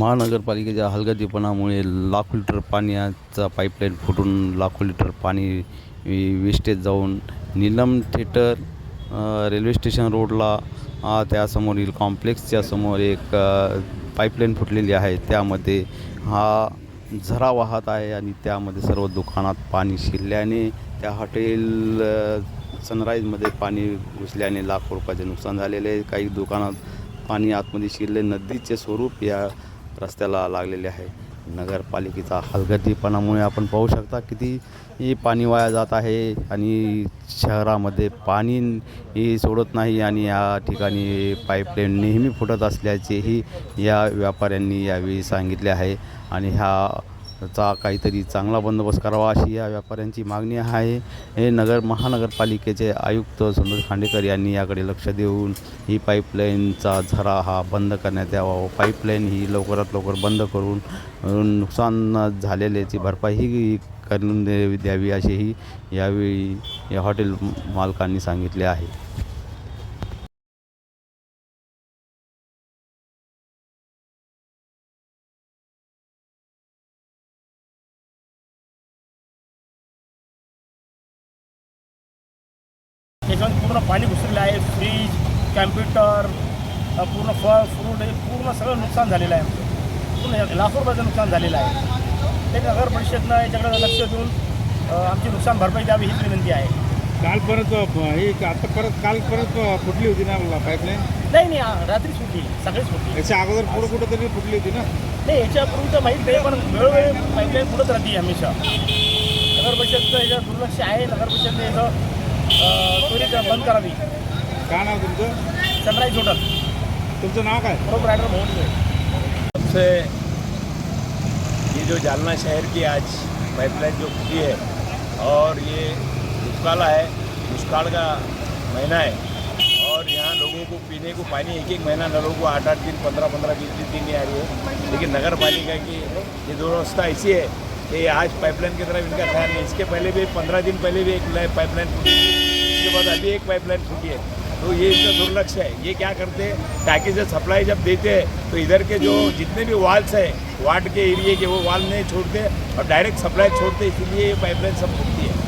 महानगरपालिकेच्या हलगर्जीपणामुळे लाखो लिटर पाण्याचा पाईपलाईन फुटून लाखो लिटर पाणी वेस्टेज जाऊन नीलम थिएटर रेल्वे स्टेशन रोडला त्यासमोरील कॉम्प्लेक्सच्या समोर एक पाईपलाईन फुटलेली आहे. त्यामध्ये हा झरा वाहत आहे आणि त्यामध्ये सर्व दुकानात पाणी शिरल्याने त्या हॉटेल सनराईजमध्ये पाणी घुसल्याने लाखो रुपयाचे नुकसान झालेले आहे. काही दुकानात पाणी आतमध्ये शिरले. नदीचे स्वरूप या रस्त्याला लागलेले आहे. नगरपालिकेचा हलगर्जीपणामुळे आपण पाहू शकता किती पाणी वाया जात आहे आणि शहरामध्ये पाणी ही सोडत नाही आणि या ठिकाणी पाईपलाईन नेहमी फुटत असल्याचेही या व्यापाऱ्यांनी यावेळी सांगितले आहे. आणि ह्या चा काहीतरी चांगला बंदोबस्त करावा अशी या व्यापाऱ्यांची मागणी आहे. हे नगर महानगरपालिकेचे आयुक्त सुंदर खांडेकर यांनी याकडे लक्ष देऊन ही पाईपलाईनचा झरा हा बंद करण्यात यावा व पाईपलाईन ही लवकरात लवकर बंद करून नुकसान झालेल्याची भरपाई करून द्यावी असेही यावेळी या हॉटेल मालकांनी सांगितले आहे. त्याच्यामध्ये पूर्ण पाणी घुसलेलं आहे फ्रीज कॅम्प्युटर पूर्ण फळ फ्रूट हे पूर्ण सगळं नुकसान झालेलं आहे. आमचं. पूर्ण लाखो रुपयाचं नुकसान झालेलं आहे. ते नगर परिषदनं याच्याकडे लक्ष देऊन आमची नुकसान भरपाई द्यावी हीच विनंती आहे. काल परत हे आता परत काल परत फुटली होती ना पाईपलाईन नाही नाही रात्री सुटली सगळी सुटली याच्या अगोदर पुढं कुठं तरी फुटली होती ना? नाही याच्यापूर्वी तर माहीत नाही पण वेळोवेळी पाईपलाईन पुढंच राहते हमेशा. नगर परिषदचं याच्यात दुर्लक्ष आहे नगर परिषदने याचं त्वरित बंद करावी काय नाव तुमचं सनराईज होटल तुमचं नाव काय? बरोबर रायडर म्हणून सबसे ये जो जालना शहर की आज पाइपलाइन जो फूटी है और ये दुष्काल है दुष्काल का महीना है और यहाँ लोगों को पीने को पानी एक एक महीना नलों को आठ आठ दिन पंद्रह पंद्रह बीस बीस दिन नहीं आ रही है। लेकिन नगर पालिका की ये दुर्वस्था ऐसी है। कि आज पाइपलाइन की तरफ़ इनका ख्याल नहीं। इसके पहले भी, पंद्रह दिन पहले भी एक पाइपलाइन फूटी इसके बाद अभी एक पाइपलाइन फूटी है। तो ये इसका दुर्लक्ष्य है। ये क्या करते हैं? टाकी से सप्लाई जब देते हैं तो इधर के जो जितने भी वाल्स है वार्ड के एरिए के, वो वाल नहीं छोड़ते और डायरेक्ट सप्लाई छोड़ते, इसीलिए ये पाइपलाइन सब फूटती है।